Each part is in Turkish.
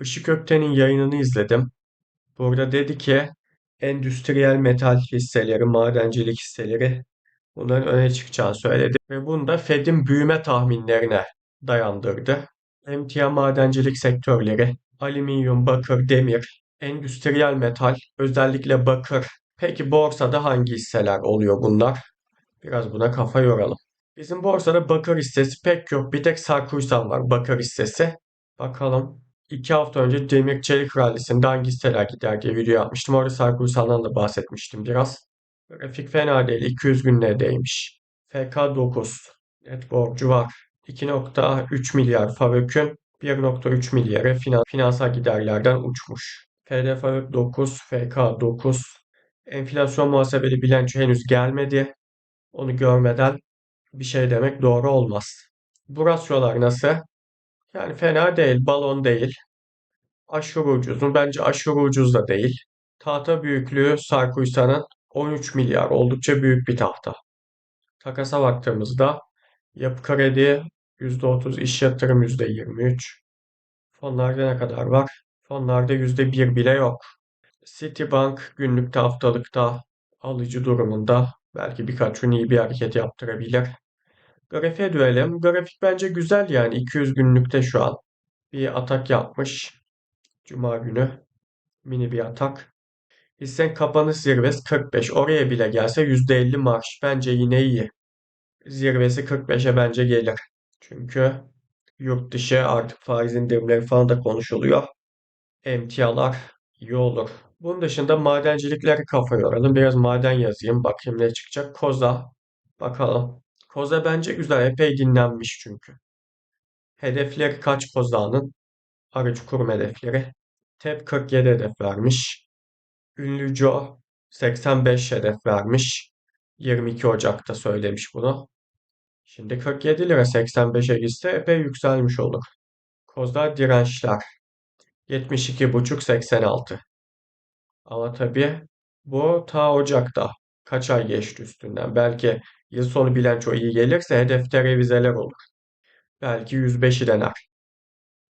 Işık Ökten'in yayınını izledim. Burada dedi ki endüstriyel metal hisseleri, madencilik hisseleri bunların öne çıkacağını söyledi. Ve bunu da Fed'in büyüme tahminlerine dayandırdı. Emtia madencilik sektörleri, alüminyum, bakır, demir, endüstriyel metal, özellikle bakır. Peki borsada hangi hisseler oluyor bunlar? Biraz buna kafa yoralım. Bizim borsada bakır hissesi pek yok. Bir tek Sarkuysan var bakır hissesi. Bakalım. İki hafta önce demir çelik rallisinde hangi hisseler gider diye video yapmıştım. Orada Sarkuysan'dan da bahsetmiştim biraz. Grafik fena değil. 200 günlerdeymiş. FK9. Net borcu var. 2.3 milyar Faruk'un 1.3 milyarı finan finansal giderlerden uçmuş. FD Faruk 9, FK 9. Enflasyon muhasebeli bilanço henüz gelmedi. Onu görmeden bir şey demek doğru olmaz. Bu rasyolar nasıl? Yani fena değil, balon değil. Aşırı ucuz mu? Bence aşırı ucuz da değil. Tahta büyüklüğü Sarkuysan'ın 13 milyar oldukça büyük bir tahta. Takasa baktığımızda yapı kredi %30, iş yatırım %23. Fonlarda ne kadar var? Fonlarda %1 bile yok. Citibank günlükte haftalıkta alıcı durumunda belki birkaç gün iyi bir hareket yaptırabilir. Grafiğe dönelim. Grafik bence güzel yani 200 günlükte şu an bir atak yapmış. Cuma günü mini bir atak. Hissen kapanış zirvesi 45. Oraya bile gelse %50 marş. Bence yine iyi. Zirvesi 45'e bence gelir. Çünkü yurt dışı artık faiz indirimleri falan da konuşuluyor. Emtialar iyi olur. Bunun dışında madencilikleri kafa yoralım. Biraz maden yazayım. Bakayım ne çıkacak. Koza. Bakalım. Koza bence güzel. Epey dinlenmiş çünkü. Hedefleri kaç Koza'nın? Arıcı kurum hedefleri. TEP 47 hedef vermiş. Ünlü Joe 85 hedef vermiş. 22 Ocak'ta söylemiş bunu. Şimdi 47 lira 85'e gitse epey yükselmiş olur. Kozlar dirençler. 72,5-86. Ama tabii bu ta Ocak'ta. Kaç ay geçti üstünden. Belki yıl sonu bilanço iyi gelirse hedefte revizeler olur. Belki 105'i dener.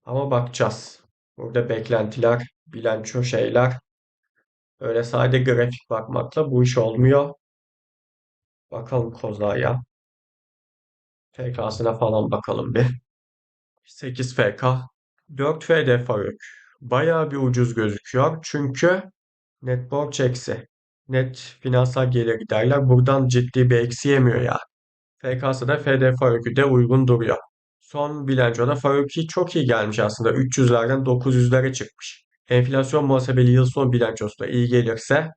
Ama bakacağız. Burada beklentiler, bilanço şeyler. Öyle sadece grafik bakmakla bu iş olmuyor. Bakalım Koza'ya. FK'sına falan bakalım bir. 8 FK. 4 FD Faruk. Bayağı bir ucuz gözüküyor. Çünkü net borç eksi. Net finansal gelir giderler. Buradan ciddi bir eksi yemiyor ya. FK'sı da FD Faruk'u de uygun duruyor. Son bilançoda Faruki çok iyi gelmiş aslında. 300'lerden 900'lere çıkmış. Enflasyon muhasebeli yıl son bilançosu da iyi gelirse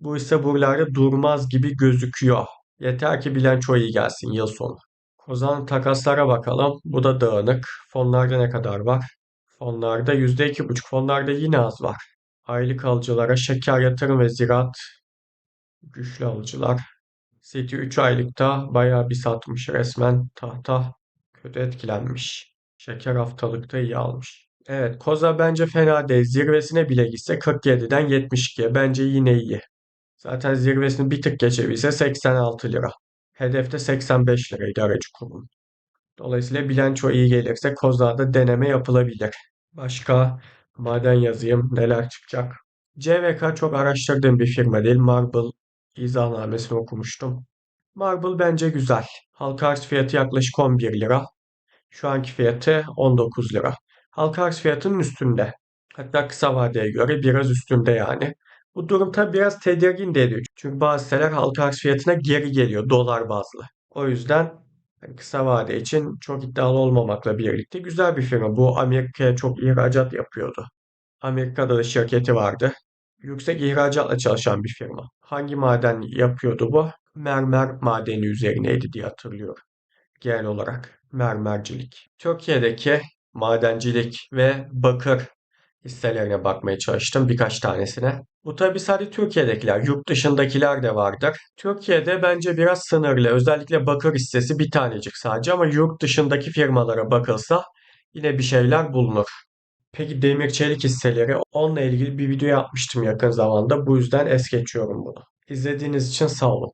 bu ise buralarda durmaz gibi gözüküyor. Yeter ki bilanço iyi gelsin yıl sonu. Kozan takaslara bakalım. Bu da dağınık. Fonlarda ne kadar var? Fonlarda %2,5. Fonlarda yine az var. Aylık alıcılara şeker yatırım ve ziraat güçlü alıcılar. City 3 aylıkta bayağı bir satmış resmen. Tahta kötü etkilenmiş. Şeker haftalıkta iyi almış. Evet Koza bence fena değil. Zirvesine bile gitse 47'den 72'ye. Bence yine iyi. Zaten zirvesini bir tık geçebilse 86 lira. Hedefte 85 liraydı aracı kurum. Dolayısıyla bilanço iyi gelirse Koza'da deneme yapılabilir. Başka maden yazayım neler çıkacak. CVK çok araştırdığım bir firma değil. Marble izahnamesini okumuştum. Marble bence güzel. Halka arz fiyatı yaklaşık 11 lira. Şu anki fiyatı 19 lira. Halka arz fiyatının üstünde. Hatta kısa vadeye göre biraz üstünde yani. Bu durum tabi biraz tedirgin de ediyor. Çünkü bazı hisseler halka arz fiyatına geri geliyor dolar bazlı. O yüzden kısa vade için çok iddialı olmamakla birlikte güzel bir firma. Bu Amerika'ya çok ihracat yapıyordu. Amerika'da da şirketi vardı. Yüksek ihracatla çalışan bir firma. Hangi maden yapıyordu bu? Mermer madeni üzerineydi diye hatırlıyorum. Genel olarak mermercilik. Türkiye'deki madencilik ve bakır hisselerine bakmaya çalıştım birkaç tanesine. Bu tabi sadece Türkiye'dekiler, yurt dışındakiler de vardır. Türkiye'de bence biraz sınırlı. Özellikle bakır hissesi bir tanecik sadece ama yurt dışındaki firmalara bakılsa yine bir şeyler bulunur. Peki demir çelik hisseleri onunla ilgili bir video yapmıştım yakın zamanda. Bu yüzden es geçiyorum bunu. İzlediğiniz için sağ olun.